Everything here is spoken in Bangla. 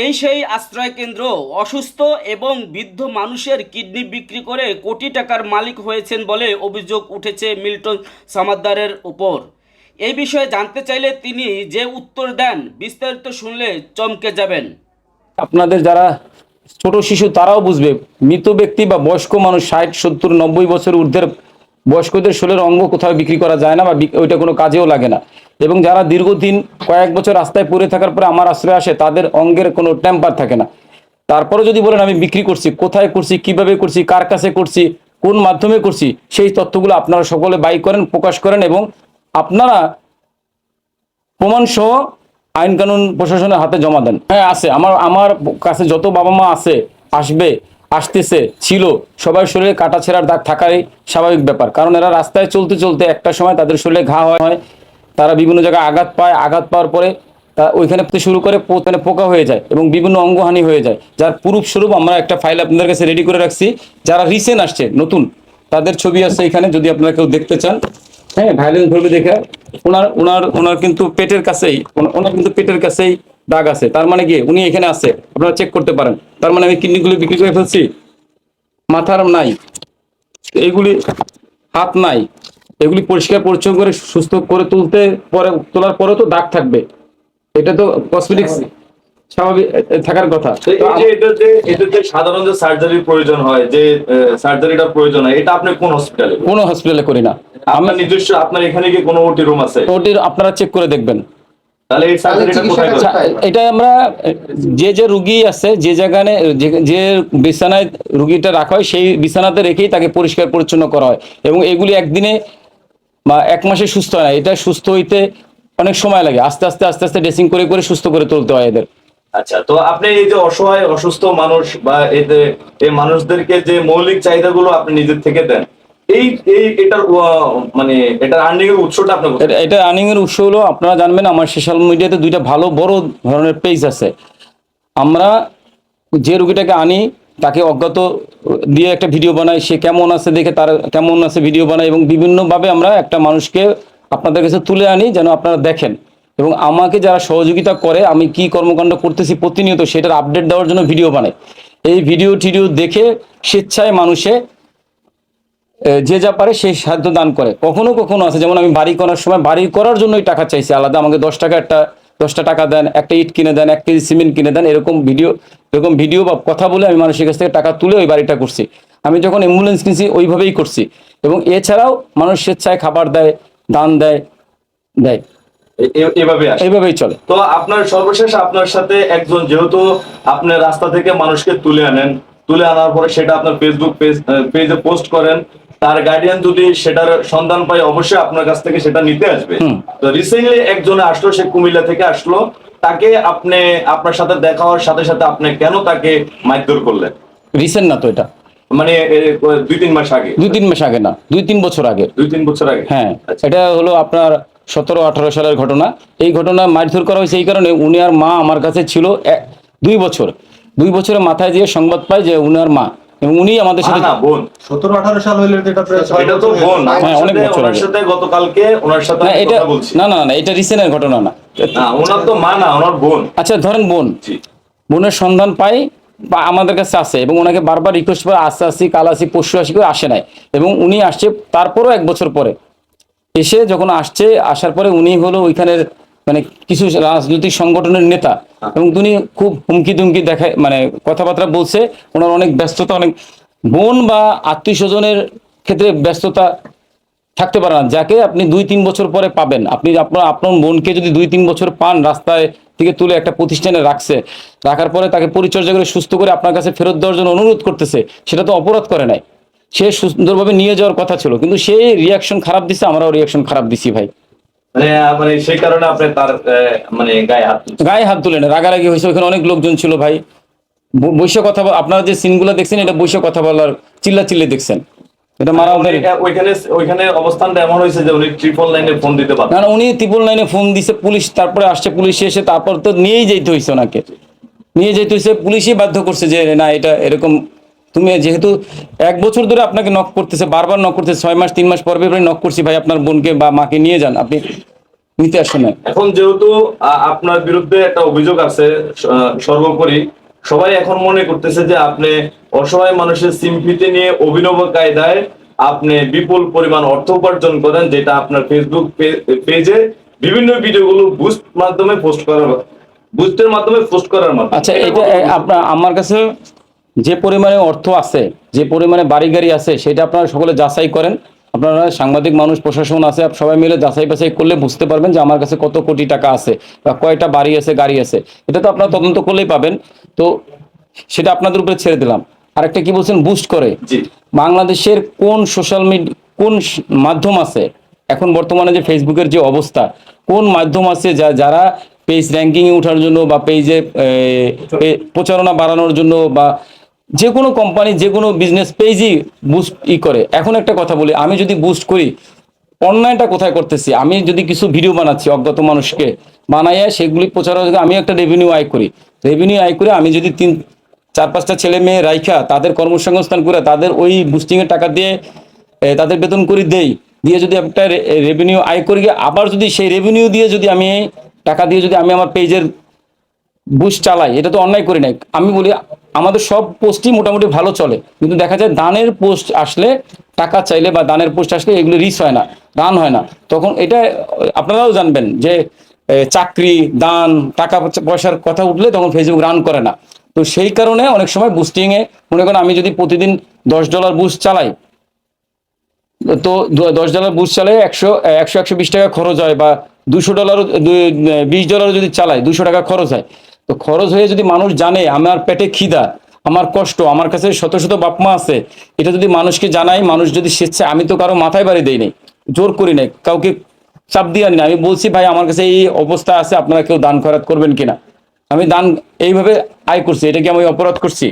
এই সেই আশ্রয় কেন্দ্র অসুস্থ এবং বৃদ্ধ মানুষের কিডনি বিক্রি করে কোটি টাকার মালিক হয়েছেন বলে অভিযোগ উঠেছে মিল্টন সামাদ্দারের উপর। এই বিষয়ে জানতে চাইলে তিনি যে উত্তর দেন, বিস্তারিত শুনলে চমকে যাবেন। আপনাদের যারা ছোট শিশু, তারাও বুঝবে, মৃত ব্যক্তি বা বয়স্ক মানুষ ষাট, সত্তর, নব্বই বছর ঊর্ধ্বের বয়স্কদের শরীরের অঙ্গ কোথাও বিক্রি করা যায় না বা ওইটা কোনো কাজেও লাগে না। এবং যারা দীর্ঘদিন কয়েক বছর রাস্তায় পড়ে থাকার পরে আমার আশ্রয় আসে, তাদের অঙ্গের কোনো টেম্পার থাকে না। তারপরে যদি বলেন আমি বিক্রি করছি, কোথায় করছি, কীভাবে করছি, কার কাছে করছি, কোন মাধ্যমে করছি, সেই তথ্যগুলো আপনারা সকলে বাই করেন, প্রকাশ করেন এবং আপনারা প্রমাণ সহ আইন কানুন প্রশাসনের হাতে জমা দেন। হ্যাঁ আছে। আমার আমার কাছে যত বাবা মা আছে, আসবে, আসতেছে, ছিল সবার শরীরে কাটা ছেঁড়ার দাগ থাকাই স্বাভাবিক ব্যাপার। কারণ এরা রাস্তায় চলতে চলতে একটা সময় তাদের শরীরে ঘা হয় তারা বিভিন্ন জায়গায় আঘাত পায়, আঘাত পাওয়ার পরে তা ওইখানে শুরু করে মানে পোকা হয়ে যায় এবং বিভিন্ন অঙ্গহানি হয়ে যায়। যার স্বরূপ আমরা একটা ফাইল আপনাদের কাছে রেডি করে রাখছি। যারা রিসেন্ট আসছে, নতুন, তাদের ছবি আছে এখানে যদি আপনারা কেউ দেখতে চান। হ্যাঁ ভায়োলেন্স ধরবে দেখে। ওনার ওনার ওনার কিন্তু পেটের কাছেই ওনার কিন্তু পেটের কাছেই দাগ আছে। তার মানে কি? উনি এখানে আছে। আপনারা চেক করতে পারেন। তার মানে আমি কিডনিগুলো বিক্রি করে ফেলছি। মাথার নাই। এইগুলি হাত নাই। এগুলি পরিষ্কার পরিচ্ছন্ন করে সুস্থ করে তুলতে পরে তোলার পরে তো দাগ থাকবে। এটা তো কসমেটিক্স স্বাভাবিক থাকার কথা। তো যে এটাতে এটাতে সাধারণ যে সার্জারির প্রয়োজন হয় যে সার্জারিটা প্রয়োজন হয় এটা আপনি কোন হসপিটালে কোনো হসপিটালে করি না। আপনার নিজস্ব আপনার এখানে কি কোনো ওটি রুম আছে? ওটির আপনারা চেক করে দেখবেন। তাহলে এই সার্জারিটা কোথায় এটা আমরা যে যে রুগী আছে যে জায়গায় যে- যে বিছানায় রুগীটা রাখা হয় সেই বিছানাতে রেখেই তাকে পরিষ্কার পরিচ্ছন্ন করা হয়। এবং এগুলি একদিনে বা এক মাসে সুস্থ হয় না এটা সুস্থ হইতে অনেক সময় লাগে আস্তে আস্তে আস্তে আস্তে ড্রেসিং করে করে সুস্থ করে তুলতে হয় এদের আচ্ছা তো আপনি এই যে অসহায় অসুস্থ মানুষ বা এই যে এই মানুষদেরকে যে মৌলিক চাহিদাগুলো আপনি নিজের থেকে দেন এই এই এটার মানে এটার আর্নিং এর উৎসটা আপনি কোথায়? এটা এটা আর্নিং এর উৎস হলো আপনারা জানবেন আমার সোশ্যাল মিডিয়াতে দুইটা ভালো বড় ধরনের পেজ আছে আমরা যে রুগীটাকে আনি তাকে অজ্ঞাত দিয়ে একটা ভিডিও বানাই সে কেমন আছে দেখে তার কেমন আছে ভিডিও বানাই এবং বিভিন্নভাবে আমরা একটা মানুষকে আপনাদের কাছে তুলে আনি যেন আপনারা দেখেন। এবং আমাকে যারা সহযোগিতা করে, আমি কি কর্মকাণ্ড করতেছি প্রতিনিয়ত সেটার আপডেট দেওয়ার জন্য ভিডিও বানাই এই ভিডিও টিডিও দেখে স্বেচ্ছায় মানুষে যে যা পারে সেই সাহায্য দান করে। কখনো কখনো আছে, যেমন আমি বাড়ি করার সময় বাড়ি করার জন্যই টাকা চাইছি। আলাদা আমাকে দশ টাকা একটা দশটা টাকা দেন একটা ইট কিনে দেন এক কেজি সিমেন্ট কিনে দেন এরকম ভিডিও এরকম ভিডিও বা কথা বলে আমি মানুষের কাছ থেকে টাকা তুলে ওই বাড়িটা করছি। আমি যখন অ্যাম্বুলেন্স কিনছি ওইভাবেই করছি। এবং এছাড়াও মানুষ স্বেচ্ছায় খাবার দেয় দান দেয় দেয়। এভাবে এইভাবেই চলে। তো আপনার সর্বশেষ আপনার সাথে একজন যেহেতু আপনি রাস্তা থেকে মানুষকে তুলে আনেন তুলে আনার পরে সেটা আপনার ফেসবুক পেজ পেজে পোস্ট করেন তার গার্ডিয়ান যদি সেটার সন্ধান পায় অবশ্যই আপনার কাছ থেকে সেটা নিতে আসবে। তো রিসেন্টলি একজন আসলো সে কুমিল্লা থেকে আসলো। তাকে আপনি আপনার সাথে দেখা হওয়ার সাথে সাথে আপনি কেন তাকে মারধর করলেন? রিসেন্ট না তো এটা? মানে দুই তিন মাস আগে। দুই তিন মাস আগে না দুই তিন বছর আগে। দুই তিন বছর আগে। হ্যাঁ আচ্ছা। এটা হলো আপনার সতেরো আঠারো সালের ঘটনা। এই ঘটনা মারধর করা হয়েছে এই কারণে উনি আর মা আমার কাছে ছিল দুই বছর। দুই বছরের মাথায় দিয়ে সংবাদ পাই যে উনার মা। এবং উনি আমাদের সাথে না বোন। সতেরো আঠারো সাল হইলে এটা প্রায় এটা তো বোন। হ্যাঁ, অনেক বছর ওনার আগে। সাথে গতকালকে ওনার সাথে না এটা কথা বলছি। না না না এটা রিসেন্টের ঘটনা না। না ওনার তো মা না ওনার বোন। আচ্ছা ধরেন বোন। জি। বোনের সন্ধান পাই বা আমাদের কাছে আসে এবং ওনাকে বারবার রিকোয়েস্ট করে আসতে আসি কাল আসি পরশু আসি করে আসে নাই। এবং উনি আসছে তারপরও এক বছর পরে। এসে যখন আসছে আসার পরে উনি হলো ওইখানের মানে কিছু রাজনৈতিক সংগঠনের নেতা এবং তিনি খুব হুমকি দুমকি দেখায় মানে কথাবার্তা বলছে ওনার অনেক ব্যস্ততা অনেক বোন বা আত্মীয় স্বজনের ক্ষেত্রে ব্যস্ততা থাকতে পারে না যাকে আপনি দুই তিন বছর পরে পাবেন। আপনি আপনার আপনার বোনকে যদি দুই তিন বছর পান রাস্তায় থেকে তুলে একটা প্রতিষ্ঠানে রাখছে রাখার পরে তাকে পরিচর্যা করে সুস্থ করে আপনার কাছে ফেরত দেওয়ার জন্য অনুরোধ করতেছে সেটা তো অপরাধ করে নাই। সে সুন্দরভাবে নিয়ে যাওয়ার কথা ছিল কিন্তু সে রিয়াকশন খারাপ দিছে আমরাও রিয়াকশন খারাপ দিছি ভাই। মানে মানে সেই কারণে আপনি তার মানে গায়ে হাত গায়ে হাত তুলে রাগারাগি হয়েছে ওখানে অনেক লোকজন ছিল ভাই। ব- বসে কথা আপনারা যে সিন সিনগুলো দেখছেন এটা বৈশ্য কথা বলার চিল্লা চিল্লি দেখছেন। এটা মারা উনি, ওইখানে ওইখানে অবস্থানটা এমন হয়েছে যে উনি ট্রিপল লাইনে ফোন দিতে পারেন না উনি ত্রিপুল লাইনে ফোন দিছে পুলিশ তারপরে আসছে পুলিশ এসে তারপর তো নিয়েই যেতে হয়েছে ওনাকে। নিয়ে যেতে হয়েছে পুলিশই বাধ্য করছে যে না এটা এরকম তুমি যেহেতু এক বছর ধরে আপনাকে নক করতেছে বারবার নক করতেছে ছয় মাস তিন মাস পর নক করছি ভাই আপনার বোনকে বা মাকে নিয়ে যান আপনি নিতে আসে না। এখন যেহেতু আপনার বিরুদ্ধে একটা অভিযোগ আছে সর্বোপরি সবাই এখন মনে করতেছে যে আপনি অসহায় মানুষের সিম্পিতে নিয়ে অভিনব কায়দায় আপনি বিপুল পরিমাণ অর্থ উপার্জন করেন যেটা আপনার ফেসবুক পেজে বিভিন্ন ভিডিওগুলো বুস্ট মাধ্যমে পোস্ট করার বুস্টের মাধ্যমে পোস্ট করার মাধ্যমে আচ্ছা এটা আপনার আমার কাছে যে পরিমাণে অর্থ আছে যে পরিমাণে বাড়ি গাড়ি আছে সেটা আপনারা সকলে যাচাই করেন। আপনারা সাংবাদিক মানুষ প্রশাসন আছে সবাই মিলে যাচাই বাছাই করলে বুঝতে পারবেন যে আমার কাছে কত কোটি টাকা আছে বা কয়টা বাড়ি আছে গাড়ি আছে। এটা তো আপনারা তদন্ত করলেই পাবেন। তো সেটা আপনাদের উপরে ছেড়ে দিলাম। আর একটা কি বলছেন? বুস্ট করে। বাংলাদেশের কোন সোশ্যাল মিডিয়া কোন মাধ্যম আছে? এখন বর্তমানে যে ফেসবুকের যে অবস্থা কোন মাধ্যম আছে যা যারা পেজ র্যাঙ্কিং এ ওঠার জন্য বা পেজে প্রচারণা বাড়ানোর জন্য বা যে কোনো কোম্পানি যে কোনো বিজনেস পেজই বুস্ট ই করে। এখন একটা কথা বলি, আমি যদি বুস্ট করি অনলাইনটা কোথায় করতেছি? আমি যদি কিছু ভিডিও বানাচ্ছি অজ্ঞাত মানুষকে, বানাইয়া সেগুলি প্রচারণা যদি আমি একটা রেভিনিউ আয় করি। রেভিনিউ আয় করে আমি যদি তিন, চার, পাঁচটা ছেলে মেয়ে রাইখা, তাদের কর্মসংস্থান করে, তাদের ওই বুস্টিংয়ের টাকা দিয়ে তাদের বেতন করে দেই, দিয়ে যদি একটা রেভিনিউ আয় করি, আবার যদি সেই রেভিনিউ দিয়ে যদি আমি, টাকা দিয়ে যদি আমি আমার পেজের বুস্ট চালাই, এটা তো অন্যায় করি নাই। আমি বলি, আমাদের সব পোস্টই মোটামুটি ভালো চলে। কিন্তু দেখা যায় দানের পোস্ট আসলে টাকা চাইলে বা দানের পোস্ট আসলে এগুলো রিচ হয় না রান হয় না। তখন এটা, আপনারাও জানবেন যে চাকরি, দান, টাকা পয়সার কথা উঠলে তখন ফেসবুক রান করে না। তো সেই কারণে অনেক সময় বুস্টিংয়ে মনে করেন আমি যদি প্রতিদিন দশ ডলার বুস্ট চালাই, তো দশ ডলার বুস্ট চালাই একশো একশো একশো বিশ টাকা খরচ হয় বা দুশো ডলার বিশ ডলার যদি চালাই, দুশো টাকা খরচ হয়। তো খরচ হয়ে যদি মানুষ জানে, আমার পেটে খিদা, আমার কষ্ট, আমার কাছে শত শত বাপমা আছে, এটা যদি মানুষকে জানাই, মানুষ যদি স্বেচ্ছা আমি তো কারও মাথায় বাড়ি দেই নাই, জোর করি নাই, কাউকে চাপ দিয়ে আনি আমি বলছি, ভাই, আমার কাছে এই অবস্থা আছে, আপনারা কেউ দান খরাত করবেন কিনা? আমি দান এইভাবে আয় করছি, এটা কি আমি অপরাধ করছি?